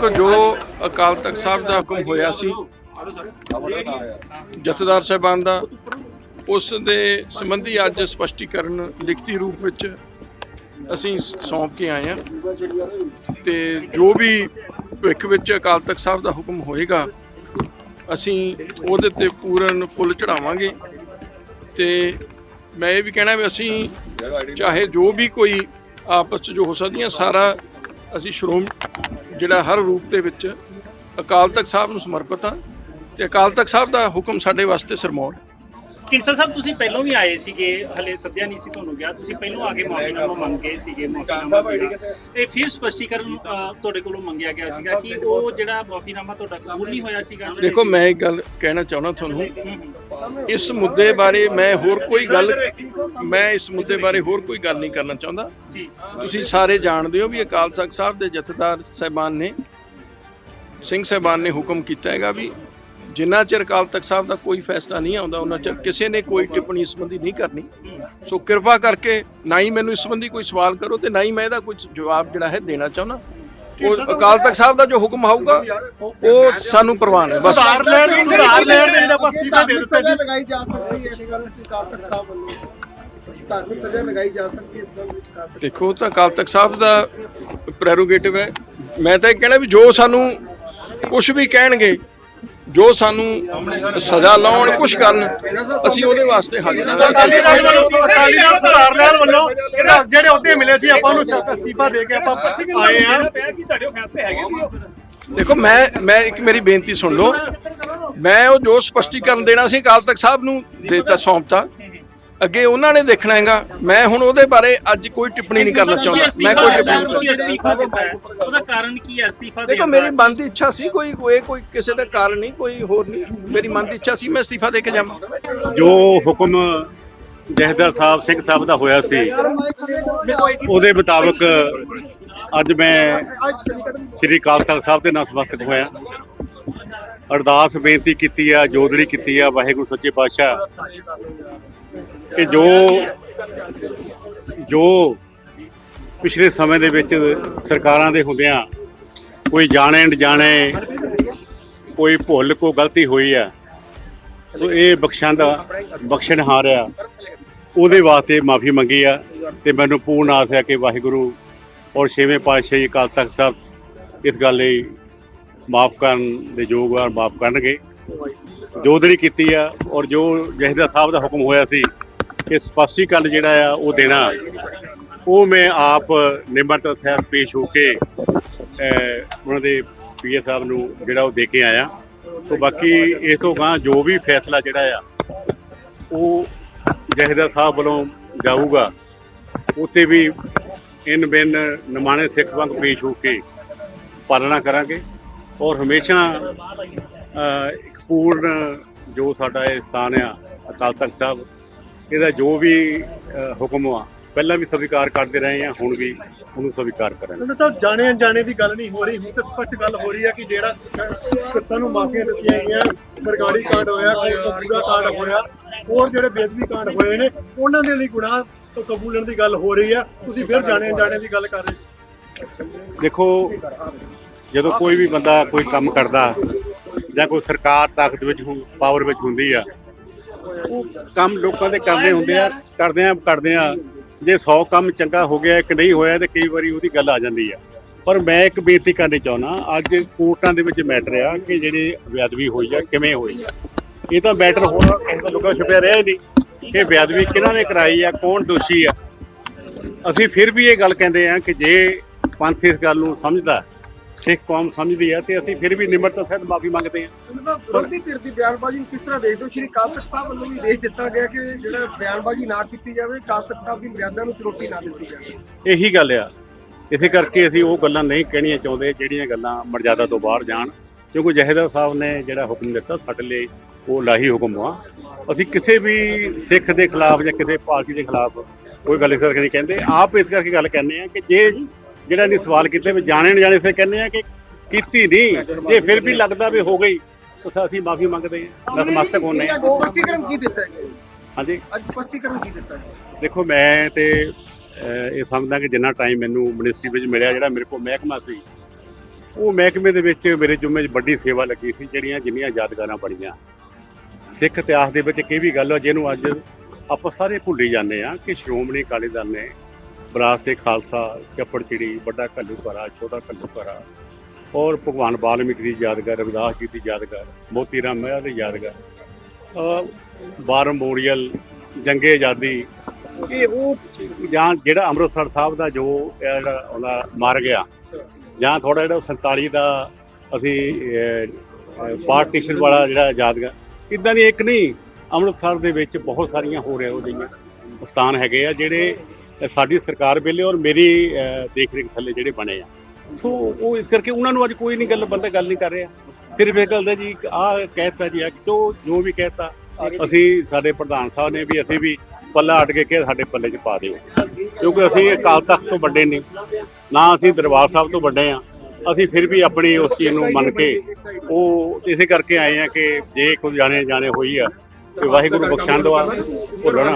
ਦੇਖੋ, ਜੋ ਅਕਾਲ ਤਖਤ ਸਾਹਿਬ ਦਾ ਹੁਕਮ ਹੋਇਆ ਸੀ, ਜਥੇਦਾਰ ਸਾਹਿਬਾਨ ਦਾ, ਉਸ ਦੇ ਸੰਬੰਧੀ ਅੱਜ ਸਪਸ਼ਟੀਕਰਨ ਲਿਖਤੀ ਰੂਪ ਵਿੱਚ ਅਸੀਂ ਸੌਂਪ ਕੇ ਆਏ ਹਾਂ। ਤੇ ਜੋ ਵੀ ਭਵਿੱਖ ਵਿੱਚ ਅਕਾਲ ਤਖਤ ਸਾਹਿਬ ਦਾ ਹੁਕਮ ਹੋਏਗਾ, ਅਸੀਂ ਉਹਦੇ ਤੇ ਪੂਰਨ ਫੁੱਲ ਚੜਾਵਾਂਗੇ ਤੇ ਮੈਂ ਇਹ ਵੀ ਕਹਿਣਾ ਵੀ ਅਸੀਂ ਚਾਹੇ ਜੋ ਵੀ ਕੋਈ ਆਪਸ 'ਚ ਜੋ ਹੋ ਸਕਦੀਆਂ, ਸਾਰਾ ਅਸੀਂ ਸ਼੍ਰੋਮ ਜਿਹੜਾ ਹਰ ਰੂਪ ਦੇ ਵਿੱਚ ਅਕਾਲ ਤਖਤ ਸਾਹਿਬ ਨੂੰ ਸਮਰਪਿਤ ਹਾਂ ਤੇ ਅਕਾਲ ਤਖਤ ਸਾਹਿਬ ਦਾ ਹੁਕਮ ਸਾਡੇ ਵਾਸਤੇ ਸਰਮੌਰ ਹੈ। ਕਿੰਸਲ ਸਾਹਿਬ ਤੁਸੀਂ ਪਹਿਲਾਂ ਵੀ ਆਏ ਸੀਗੇ ਹਲੇ ਸੱਦਿਆ ਨਹੀਂ ਸੀ ਤੁਹਾਨੂੰ ਗਿਆ। ਤੁਸੀਂ ਪਹਿਲਾਂ ਆ ਕੇ ਮਾਫੀਨਾਮਾ ਮੰਗ ਗਏ ਸੀਗੇ ਮਾਫੀਨਾਮਾ ਤੇ ਫਿਰ ਸਪਸ਼ਟੀਕਰਨ ਤੁਹਾਡੇ ਕੋਲੋਂ ਮੰਗਿਆ ਗਿਆ ਸੀਗਾ ਕਿ ਉਹ ਜਿਹੜਾ ਮਾਫੀਨਾਮਾ ਤੁਹਾਡਾ ਕਬੂਲ ਨਹੀਂ ਹੋਇਆ ਸੀਗਾ। ਦੇਖੋ ਮੈਂ ਇੱਕ ਗੱਲ ਕਹਿਣਾ ਚਾਹੁੰਦਾ ਤੁਹਾਨੂੰ। ਇਸ ਮੁੱਦੇ ਬਾਰੇ ਮੈਂ ਹੋਰ ਕੋਈ ਗੱਲ ਮੈਂ ਇਸ ਮੁੱਦੇ ਬਾਰੇ ਹੋਰ ਕੋਈ ਗੱਲ ਨਹੀਂ ਕਰਨਾ ਚਾਹੁੰਦਾ। ਜੀ। ਤੁਸੀਂ ਸਾਰੇ ਜਾਣਦੇ ਹੋ ਵੀ ਅਕਾਲ ਤਖਤ ਸਾਹਿਬ ਦੇ ਜਥੇਦਾਰ ਸਾਹਿਬਾਨ ਨੇ ਸਿੰਘ ਸਾਹਿਬਾਨ ਨੇ ਹੁਕਮ ਕੀਤਾ ਹੈਗਾ ਵੀ ਜਿੰਨਾ ਚਿਰ ਅਕਾਲ ਤਖਤ ਸਾਹਿਬ ਦਾ ਕੋਈ ਫੈਸਲਾ ਨਹੀਂ ਆਉਂਦਾ ਉਹਨਾਂ ਚਿਰ ਕਿਸੇ ਨੇ ਕੋਈ ਟਿੱਪਣੀ ਇਸ ਸੰਬੰਧੀ ਨਹੀਂ ਕਰਨੀ। ਸੋ ਕਿਰਪਾ ਕਰਕੇ ਨਾ ਹੀ ਮੈਨੂੰ ਇਸ ਸੰਬੰਧੀ ਕੋਈ ਸਵਾਲ ਕਰੋ ਤੇ ਨਾ ਹੀ ਮੈਂ ਇਹਦਾ ਕੋਈ ਜਵਾਬ ਜਿਹੜਾ ਹੈ ਦੇਣਾ ਚਾਹੁੰਦਾ। ਉਹ ਅਕਾਲ ਤਖਤ ਸਾਹਿਬ ਦਾ ਜੋ ਹੁਕਮ ਆਊਗਾ ਉਹ ਸਾਨੂੰ ਪ੍ਰਵਾਨ ਹੈ ਬਸ। ਸੁਧਾਰ ਲੈਣ ਸੁਧਾਰ ਲੈਣ ਦੇ ਜਿਹੜਾ ਬਸ ਅਸਤੀਫਾ ਦੇ ਦਿੱਤਾ ਸਜ਼ਾ ਜੀ? ਲਗਾਈ ਜਾ ਸਕਦੀ ਹੈ ਇਸ ਗੱਲ ਵਿੱਚ ਅਕਾਲ ਤਖਤ ਸਾਹਿਬ ਵੱਲੋਂ। ਧਾਰਮਿਕ ਸਜ਼ਾ ਲਗਾਈ ਜਾ ਸਕਦੀ ਹੈ ਇਸ ਗੱਲ ਵਿੱਚ ਦੇਖੋ ਤਾਂ ਅਕਾਲ ਤਖਤ ਸਾਹਿਬ ਦਾ ਪ੍ਰੈਰੋਗੇਟਿਵ ਹੈ। ਮੈਂ ਤਾਂ ਇਹ ਕਹਿਣਾ ਵੀ ਜੋ ਸਾਨੂੰ ਕੁਝ ਵੀ ਕਹਿਣਗੇ ਜੋ ਸਾਨੂੰ ਸਜ਼ਾ ਲਾਉਣ ਕੁਝ ਕਰਨ ਅਸੀਂ ਉਹਦੇ ਵਾਸਤੇ ਹਾਜ਼ਰ ਹਾਂ। ਅਕਾਲੀ ਦਲ ਵੱਲੋਂ ਅਕਾਲੀ ਦਲ ਸੁਧਾਰ ਲੈਣ ਵੱਲੋਂ ਜਿਹੜਾ ਜਿਹੜੇ ਅਹੁਦੇ ਮਿਲੇ ਸੀ ਆਪਾਂ ਨੂੰ ਅਸਤੀਫਾ ਦੇ ਕੇ ਆਪਾਂ ਆਏ ਆ ਕਿ ਤੁਹਾਡੇ ਫੈਸਲੇ ਹੈਗੇ ਸੀ ਦੇਖੋ ਮੈਂ ਮੈਂ ਇੱਕ ਮੇਰੀ ਬੇਨਤੀ ਸੁਣ ਲਓ। ਮੈਂ ਉਹ ਜੋ ਸਪਸ਼ਟੀਕਰਨ ਦੇਣਾ ਸੀ ਅਕਾਲ ਤਖਤ ਸਾਹਿਬ ਨੂੰ ਦੇਤਾ ਸੌਂਪਤਾ। ਅੱਗੇ ਉਹਨਾਂ ਨੇ ਦੇਖਣਾ ਹੈਗਾ। ਮੈਂ ਹੁਣ ਉਹਦੇ ਬਾਰੇ ਅੱਜ ਕੋਈ ਟਿੱਪਣੀ ਨਹੀਂ ਕਰਨਾ ਚਾਹੁੰਦਾ। ਮੈਂ ਕੋਈ ਟਿੱਪਣੀ ਨਹੀਂ ਤੁਸੀਂ ਕਰਨਾ ਅਸਤੀਫਾ ਦਿੱਤਾ। ਹੈ ਉਹਦਾ ਕਾਰਨ ਕੀ ਹੈ ਅਸਤੀਫਾ ਦੇਣ ਦੇਖੋ ਦਾ? ਮੇਰੀ ਮਨ ਦੀ ਇੱਛਾ ਸੀ ਕੋਈ ਕੋਈ ਕੋਈ ਕਿਸੇ ਦਾ ਕਾਰਨ ਨਹੀਂ ਕੋਈ ਹੋਰ ਨਹੀਂ। ਮੇਰੀ ਮਨ ਦੀ ਇੱਛਾ ਸੀ ਮੈਂ ਅਸਤੀਫਾ ਦੇ ਕੇ ਜਾਵਾਂ। ਜੋ ਹੁਕਮ ਜਹਦਰ ਸਾਹਿਬ ਸਿੰਘ ਸਾਹਿਬ ਦਾ ਹੋਇਆ ਸੀ ਉਹਦੇ ਮੁਤਾਬਕ ਅੱਜ ਮੈਂ ਸ੍ਰੀ ਅਕਾਲ ਤਖਤ ਸਾਹਿਬ ਦੇ ਨਾਲ ਸਬੰਧਤ ਹੋਇਆ। ਅਰਦਾਸ ਬੇਨਤੀ ਕੀਤੀ ਆ ਜੋਦੜੀ ਕੀਤੀ ਆ ਵਾਹਿਗੁਰੂ ਸੱਚੇ ਪਾਤਸ਼ਾਹ। ਕਿ ਜੋ ਜੋ ਪਿਛਲੇ ਸਮੇਂ ਦੇ ਵਿੱਚ ਸਰਕਾਰਾਂ ਦੇ ਹੁੰਦਿਆਂ ਕੋਈ ਜਾਣੇ ਅਣਜਾਣੇ ਕੋਈ ਭੁੱਲ ਕੋ ਗਲਤੀ ਹੋਈ ਆ ਸੋ ਇਹ ਬਖਸ਼ਾਂ ਦਾ ਬਖਸ਼ਣ ਆ। ਉਹਦੇ ਵਾਸਤੇ ਮਾਫੀ ਮੰਗੀ ਆ ਤੇ ਮੈਨੂੰ ਪੂਰਨ ਆਸ ਹੈ ਕਿ ਵਾਹਿਗੁਰੂ ਔਰ ਛੇਵੇਂ ਪਾਤਸ਼ਾਹ ਜੀ ਅਕਾਲ ਤਖਤ ਸਾਹਿਬ ਇਸ ਗੱਲ ਲਈ ਮਾਫ ਕਰਨ ਦੇ ਯੋਗ ਮਾਫ ਕਰਨਗੇ। ਜੋਦੜੀ ਕੀਤੀ ਆ ਔਰ ਜੋ ਜਹਦਰ ਸਾਹਿਬ ਦਾ ਹੁਕਮ ਹੋਇਆ ਸੀ ਕਿ ਸਪਸ਼ਟੀਕਰਨ ਜਿਹੜਾ ਆ, ਉਹ ਦੇਣਾ। ਉਹ ਮੈਂ ਆਪ ਨਿਮਰਤਾ ਸਾਹਿਬ ਪੇਸ਼ ਹੋ ਕੇ ਉਹਨਾਂ ਦੇ ਪੀਏ ਸਾਹਿਬ ਨੂੰ ਜਿਹੜਾ ਉਹ ਦੇ ਕੇ ਆਇਆ। ਤੋ ਬਾਕੀ ਇਸ ਤੋਂ ਗਾਂ ਜੋ ਵੀ ਫੈਸਲਾ ਜਿਹੜਾ ਆ, ਉਹ ਜਹਦਰ ਸਾਹਿਬ ਵੱਲੋਂ ਜਾਊਗਾ। ਉੱਤੇ ਵੀ ਇਨ ਬਿਨ ਨਮਾਣੇ ਸਿੱਖ ਵਾਂਗ ਪੇਸ਼ ਹੋ ਕੇ ਪਾਲਣਾ ਕਰਾਂਗੇ। ਔਰ ਹਮੇਸ਼ਾ ਇੱਕ ਪੂਰਨ ਜੋ ਸਾਡਾ ਇਹ ਸਥਾਨ ਆ, ਅਕਾਲ ਤਖਤ ਸਾਹਿਬ ਇਹਦਾ ਜੋ ਵੀ ਹੁਕਮ ਆ ਪਹਿਲਾਂ ਵੀ ਸਵੀਕਾਰ ਕਰਦੇ ਰਹੇ ਆ ਹੁਣ ਵੀ ਉਹਨੂੰ ਸਵੀਕਾਰ ਕਰਾਂਗੇ ਉਹਨਾਂ ਸਾਹਿਬ ਜਾਣੇ ਅਣਜਾਣੇ ਦੀ ਗੱਲ ਨਹੀਂ ਹੋ ਰਹੀ। ਹੁਣ ਤਾਂ ਸਪਸ਼ਟ ਗੱਲ ਹੋ ਰਹੀ ਹੈ ਕਿ ਜਿਹੜਾ ਸਿੱਖਾਂ ਨੂੰ ਮਾਫੀਆਂ ਦਿੱਤੀਆਂ ਗਈਆਂ ਬਰਗਾੜੀ ਕਾਂਡ ਹੋਇਆ ਪੂਰਾ ਕਾਂਡ ਹੋਇਆ ਹੋਰ ਜਿਹੜੇ ਬੇਦਬੀ ਕਾਂਡ ਹੋਏ ਨੇ ਉਹਨਾਂ ਦੇ ਲਈ ਗੁਨਾਹ ਤੋਂ ਕਬੂਲਣ ਦੀ ਗੱਲ ਹੋ ਰਹੀ ਹੈ। ਤੁਸੀਂ ਫਿਰ ਜਾਣੇ ਅਣਜਾਣੇ ਦੀ ਗੱਲ ਕਰ ਰਹੇ ਦੇਖੋ ਜਦੋਂ ਕੋਈ ਵੀ ਬੰਦਾ ਕੋਈ ਕੰਮ ਕਰਦਾ ਜਾਂ ਕੋਈ ਸਰਕਾਰ ਤਾਕਤ ਵਿੱਚ ਪਾਵਰ ਵਿੱਚ ਹੁੰਦੀ ਆ ਉਹ ਕੰਮ ਲੋਕਾਂ ਦੇ ਕਰਨੇ ਹੁੰਦੇ ਆ, ਕਰਦੇ ਆ ਕਰਦੇ ਆ। ਜੇ 100 ਕੰਮ ਚੰਗਾ ਹੋ ਗਿਆ ਇੱਕ ਨਹੀਂ ਹੋਇਆ, ਤੇ ਕਈ ਵਾਰੀ ਉਹਦੀ ਗੱਲ ਆ ਜਾਂਦੀ ਆ। ਪਰ ਮੈਂ ਇੱਕ ਬੇਨਤੀ ਕਰਨੀ ਚਾਹੁੰਦਾ, ਅੱਜ ਕੋਰਟਾਂ ਦੇ ਵਿੱਚ ਮੈਟਰ ਆ ਕਿ ਜਿਹੜੀ ਬੇਅਦਬੀ ਹੋਈ ਆ, ਕਿਵੇਂ ਹੋਈ ਆ। ਇਹ ਤਾਂ ਮੈਟਰ ਹੋਣਾ ਕਿਸੇ ਦਾ ਛੁਪਿਆ ਰਿਹਾ ਹੀ ਨਹੀਂ। ਕਿ ਬੇਅਦਬੀ ਕਿਹਨਾਂ ਨੇ ਕਰਾਈ ਆ, ਕੌਣ ਦੋਸ਼ੀ ਆ। ਅਸੀਂ ਫਿਰ ਵੀ ਇਹ ਗੱਲ ਕਹਿੰਦੇ ਆ ਕਿ ਜੇ ਪੰਥ ਇਸ ਗੱਲ ਨੂੰ ਸਮਝਦਾ ਸਿੱਖ ਕੌਮ ਸਮਝਦੀ ਆ ਤੇ ਅਸੀਂ ਫਿਰ ਵੀ ਨਿਮਰਤਾ ਸਹਿਤ ਮਾਫੀ ਮੰਗਦੇ ਆ ਉਹਨਾਂ ਸਾਹਿਬ ਵਿਰੋਧੀ ਧਿਰ ਦੀ ਬਿਆਨਬਾਜ਼ੀ ਨੂੰ ਕਿਸ ਤਰ੍ਹਾਂ ਦੇਖਦੇ ਹੋ? ਸ਼੍ਰੀ ਅਕਾਲ ਤਖਤ ਸਾਹਿਬ ਵੱਲੋਂ ਵੀ ਆਦੇਸ਼ ਦਿੱਤਾ ਗਿਆ ਕਿ ਜਿਹੜਾ ਬਿਆਨਬਾਜ਼ੀ ਨਾ ਕੀਤੀ ਜਾਵੇ ਅਕਾਲ ਤਖਤ ਸਾਹਿਬ ਦੀ ਮਰਿਆਦਾ ਨੂੰ ਚੁਣੌਤੀ ਨਾ ਦਿੱਤੀ ਜਾਵੇ। ਇਹੀ ਗੱਲ ਆ। ਇਸੇ ਕਰਕੇ ਅਸੀਂ ਉਹ ਗੱਲਾਂ ਨਹੀਂ ਕਹਿਣੀਆਂ ਚਾਹੁੰਦੇ ਜਿਹੜੀਆਂ ਗੱਲਾਂ ਮਰਜ਼ਾਦਾ ਤੋਂ ਬਾਹਰ ਜਾਣ। ਕਿਉਂਕਿ ਜਹੇਦਾਰ ਸਾਹਿਬ ਨੇ ਜਿਹੜਾ ਹੁਕਮ ਦਿੱਤਾ ਸਾਡੇ ਲਈ ਉਹ ਲਾਹੀ ਹੁਕਮ ਆ। ਅਸੀਂ ਕਿਸੇ ਵੀ ਸਿੱਖ ਦੇ ਖਿਲਾਫ ਜਾਂ ਕਿਸੇ ਪਾਰਟੀ ਦੇ ਖਿਲਾਫ ਕੋਈ ਗੱਲ ਇਸ ਕਰਕੇ ਨਹੀਂ ਕਹਿੰਦੇ। ਆਪ ਇਸ ਕਰਕੇ ਗੱਲ ਕਹਿੰਦੇ ਆ ਕਿ ਜੇ ਜਿਹੜਾ ਨਹੀਂ ਸਵਾਲ ਕੀਤੇ ਵੀ ਜਾਣੇ ਨਾ ਜਾਣੇ ਫਿਰ ਕਹਿੰਦੇ ਆ ਕਿ ਕੀਤੀ ਨਹੀਂ। ਜੇ ਫਿਰ ਵੀ ਲੱਗਦਾ ਵੀ ਹੋ ਗਈ ਤਾਂ ਅਸੀਂ ਮਾਫੀ ਮੰਗਦੇ ਹਾਂ। ਨਤਮਸਤਕ ਹੋਣੇ ਅੱਜ ਸਪਸ਼ਟੀਕਰਨ ਕੀ ਦਿੱਤਾ ਗਿਆ ਹਾਂਜੀ। ਅੱਜ ਸਪਸ਼ਟੀਕਰਨ ਕੀ ਦਿੱਤਾ ਗਿਆ ਦੇਖੋ ਮੈਂ ਤੇ ਇਹ ਸਮਝਦਾ ਕਿ ਜਿੰਨਾ ਟਾਈਮ ਮੈਨੂੰ ਮਿਨਿਸਟਰੀ ਵਿੱਚ ਮਿਲਿਆ ਜਿਹੜਾ ਮੇਰੇ ਕੋਲ ਮਹਿਕਮਾ ਸੀ ਉਹ ਮਹਿਕਮੇ ਦੇ ਵਿੱਚ ਮੇਰੇ ਜੁਮੇ 'ਚ ਵੱਡੀ ਸੇਵਾ ਲੱਗੀ ਸੀ ਜਿਹੜੀਆਂ ਜਿੰਨੀਆਂ ਯਾਦਗਾਰਾਂ ਬਣੀਆਂ। ਸਿੱਖ ਇਤਿਹਾਸ ਦੇ ਵਿੱਚ ਇੱਕ ਇਹ ਵੀ ਗੱਲ ਆ ਜਿਹਨੂੰ ਅੱਜ ਆਪਾਂ ਸਾਰੇ ਭੁੱਲੀ ਜਾਂਦੇ ਆ ਕਿ ਸ਼੍ਰੋਮਣੀ ਅਕਾਲੀ ਦਲ ਨੇ ਵਿਰਾਸਤ ਏ ਖਾਲਸਾ ਚੱਪੜ ਚਿੜੀ ਵੱਡਾ ਘੱਲੂਘਾਰਾ ਛੋਟਾ ਘੱਲੂਘਾਰਾ ਔਰ ਭਗਵਾਨ ਵਾਲਮੀਕੀ ਦੀ ਯਾਦਗਾਰ ਰਵਿਦਾਸ ਜੀ ਦੀ ਯਾਦਗਾਰ ਮੋਤੀ ਰਾਮ ਮਹਿਰਾ ਦੀ ਯਾਦਗਾਰ। ਅ, ਬਾਰ ਮੈਮੋਰੀਅਲ ਜੰਗੇ ਆਜ਼ਾਦੀ। ਇਹ ਉਹ ਜਾਂ ਜਿਹੜਾ ਅੰਮ੍ਰਿਤਸਰ ਸਾਹਿਬ ਦਾ ਜੋ ਇਹ ਜਿਹੜਾ ਉਹਦਾ ਮਾਰ ਗਿਆ ਜਾਂ ਥੋੜਾ ਜਿਹੜਾ 47 ਦਾ ਅਸੀਂ ਪਾਰਟੀਸ਼ਨ ਵਾਲਾ ਜਿਹੜਾ ਯਾਦਗਾਰ ਇਦਾਂ ਦੀ ਇੱਕ ਨਹੀਂ ਅੰਮ੍ਰਿਤਸਰ ਦੇ ਵਿੱਚ ਬਹੁਤ ਸਾਰੀਆਂ ਹੋ ਰਿਹਾ ਉਹ ਜਿਹੀਆਂ ਸਥਾਨ ਹੈਗੇ ਆ ਜਿਹੜੇ ਸਾਡੀ ਸਰਕਾਰ ਵੇਲੇ ਔਰ ਮੇਰੀ ਦੇਖ ਰੇਖ ਥੱਲੇ ਜਿਹੜੇ ਬਣੇ ਆ। ਸੋ ਉਹ ਇਸ ਕਰਕੇ ਉਹਨਾਂ ਨੂੰ ਅੱਜ ਕੋਈ ਨਹੀਂ ਗੱਲ, ਬੰਦਾ ਗੱਲ ਨਹੀਂ ਕਰ ਰਿਹਾ। ਸਿਰਫ ਇਹ ਗੱਲ ਦਾ ਜੀ ਆਹ ਕਹਿਤਾ ਜੀ, ਆ ਕਿ ਜੋ ਜੋ ਵੀ ਕਹਿਤਾ, ਅਸੀਂ ਸਾਡੇ ਪ੍ਰਧਾਨ ਸਾਹਿਬ ਨੇ ਵੀ, ਅਸੀਂ ਵੀ ਪੱਲਾ ਅਟ ਕੇ ਕਿਹਾ ਸਾਡੇ ਪੱਲੇ 'ਚ ਪਾ ਦਿਓ। ਕਿਉਂਕਿ ਅਸੀਂ ਅਕਾਲ ਤਖਤ ਤੋਂ ਵੱਡੇ ਨਹੀਂ। ਨਾ ਅਸੀਂ ਦਰਬਾਰ ਸਾਹਿਬ ਤੋਂ ਵੱਡੇ ਆ। ਅਸੀਂ ਫਿਰ ਵੀ ਆਪਣੀ ਉਸ ਚੀਜ਼ ਨੂੰ ਮੰਨ ਕੇ, ਉਹ ਇਸੇ ਕਰਕੇ ਆਏ ਆ ਕਿ ਜੇ ਕੋਈ ਜਾਣੇ ਜਾਣੇ ਹੋਈ ਆ ਤੇ ਵਾਹਿਗੁਰੂ ਬਖਸ਼ਣ ਦਵਾ ਭੁੱਲਣਾ।